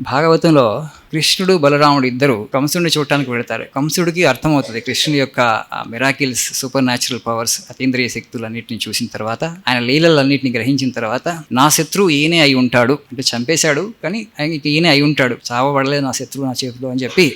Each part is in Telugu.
భాగవతంలో కృష్ణుడు బలరాముడు ఇద్దరు కంసుడిని చూడటానికి వెళతారు. కంసుడికి అర్థమవుతుంది కృష్ణుడి యొక్క మిరాకిల్స్ సూపర్ న్యాచురల్ పవర్స్ అతీంద్రియ శక్తులన్నింటిని చూసిన తర్వాత ఆయన లీలలన్నింటిని గ్రహించిన తర్వాత నా శత్రువు ఈయనే అయి ఉంటాడు. అంటే చంపేశాడు కానీ ఆయనకి ఈయనే అయి ఉంటాడు. చావబడలేదు నా శత్రువు నా చేతిలో అని చెప్పి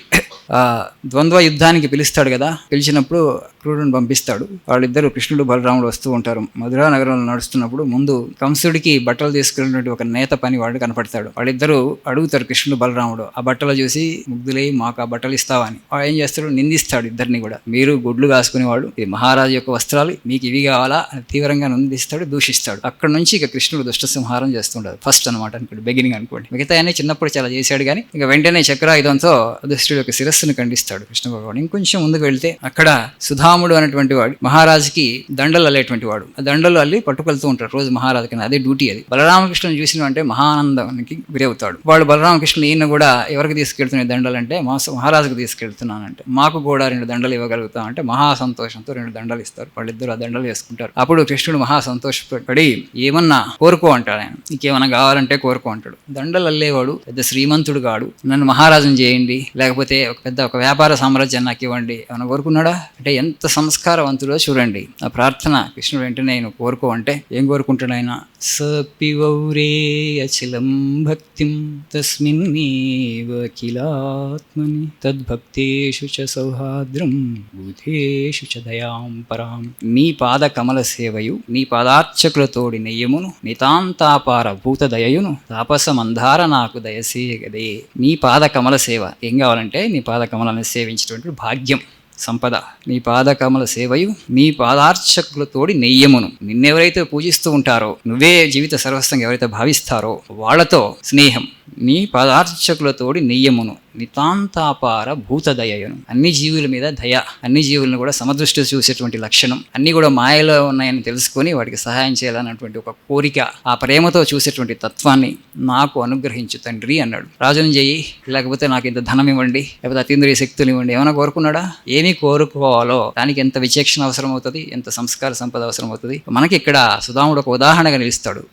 ద్వంద్వ యుద్ధానికి పిలుస్తాడు కదా. పిలిచినప్పుడు క్రూరుని పంపిస్తాడు. వాళ్ళిద్దరు కృష్ణుడు బలరాముడు వస్తూ ఉంటారు. మధురా నగరంలో నడుస్తున్నప్పుడు ముందు కంసుడికి బట్టలు తీసుకున్నటువంటి ఒక నేత పని వాడు కనపడతాడు. వాళ్ళిద్దరూ అడుగుతారు కృష్ణుడు బలరాముడు ఆ బట్టలు చూసి ముగ్ధులై మాకు ఆ బట్టలు ఇస్తావని వాడు ఏం చేస్తాడు? నిందిస్తాడు ఇద్దరిని కూడా. మీరు గుడ్లు కాసుకునేవాడు ఇది మహారాజు యొక్క వస్త్రాలు మీకు ఇవి కావాలా అని తీవ్రంగా నిందిస్తాడు దూషిస్తాడు. అక్కడ నుంచి ఇక కృష్ణుడు దుష్ట సంహారం చేస్తుంటాడు. ఫస్ట్ అనమాట అనుకోండి బిగినింగ్ అనుకోండి. మిగతా చిన్నప్పుడు చాలా చేశాడు కానీ ఇక వెంటనే చక్రాయుధంతో దుష్టుడు యొక్క శిరస్సును ఖండిస్తాడు కృష్ణ భగవాన్ ఇంకొంచెం ముందుకు వెళ్తే అక్కడ సుధాముడు అనేటువంటి వాడు మహారాజుకి దండలు అల్లేటువంటి వాడు. ఆ దండలు అల్లి పట్టుకెళ్తూ ఉంటాడు రోజు మహారాజుకి. అదే డ్యూటీ అది. బలరామకృష్ణుని చూసిన అంటే మహానందానికి గురవుతాడు. వాడు బలరామకృష్ణ ఈయన కూడా ఎవరికి తీసుకెళ్తున్నాయి దండలు అంటే మా మహారాజుకు తీసుకెళ్తున్నానంటే మాకు కూడా రెండు దండలు ఇవ్వగలుగుతాం అంటే మహా సంతోషంతో రెండు దండలు ఇస్తారు. వాళ్ళిద్దరు ఆ దండలు వేసుకుంటారు. అప్పుడు కృష్ణుడు మహా సంతోషపడి ఏమన్నా కోరుకో అంటాడు ఆయన. నీకేమన్నా కావాలంటే కోరుకో అంటాడు. దండలు అల్లేవాడు పెద్ద శ్రీమంతుడు కాడు. నన్ను మహారాజుని చేయండి. లేకపోతే ఒక పెద్ద ఒక వ్యాపార సామ్రాజ్యం నాకు ఇవ్వండి. ఏమైనా కోరుకున్నాడా? అంటే ఎంత సంస్కారవంతుడో చూడండి. ఆ ప్రార్థన కృష్ణుడు వెంటనే నేను కోరుకో అంటే ఏం కోరుకుంటాడు ఆయన? సపివౌరే అచలం భక్తిం తస్మిన్నేవ కిలాత్మని తద్భక్తేషు చ సౌహార్ద్రం బుధేషు చ దయాం పరాం. నీ పాద కమల సేవయు నీ పాదార్చకులతోడి నెయ్యమును నితాంతాపార భూత దయయును తాపస మందార నాకు దయసేగదే నీ పాద కమల సేవ ఏం కావాలంటే నీ పాద కమలాన్ని సేవించినటువంటి భాగ్యం. సంపద. నీ పాదకమల సేవయు నీ పాదార్చకులతోడి నెయ్యమును. నిన్నెవరైతే పూజిస్తూ ఉంటారో నువ్వే జీవిత సర్వస్వంగా ఎవరైతే భావిస్తారో వాళ్ళతో స్నేహం. నీ పదార్చకులతోడి నెయ్యమును నితాంతాపార భూతదయను అన్ని జీవుల మీద దయ అన్ని జీవులను కూడా సమదృష్టి చూసేటువంటి లక్షణం అన్ని కూడా మాయలో ఉన్నాయని తెలుసుకొని వాటికి సహాయం చేయాలన్నటువంటి ఒక కోరిక ఆ ప్రేమతో చూసేటువంటి తత్వాన్ని నాకు అనుగ్రహించు తండ్రి అన్నాడు. రాజుని చెయ్యి లేకపోతే నాకు ఇంత ధనం ఇవ్వండి లేకపోతే అతీంద్రియ శక్తులు ఇవ్వండి ఏమైనా కోరుకున్నాడా? ఏమి కోరుకోవాలో దానికి ఎంత విచక్షణ అవసరం అవుతుంది ఎంత సంస్కార సంపద అవసరం అవుతుంది మనకి ఇక్కడ సుధాముడు ఒక ఉదాహరణగా నిలుస్తాడు.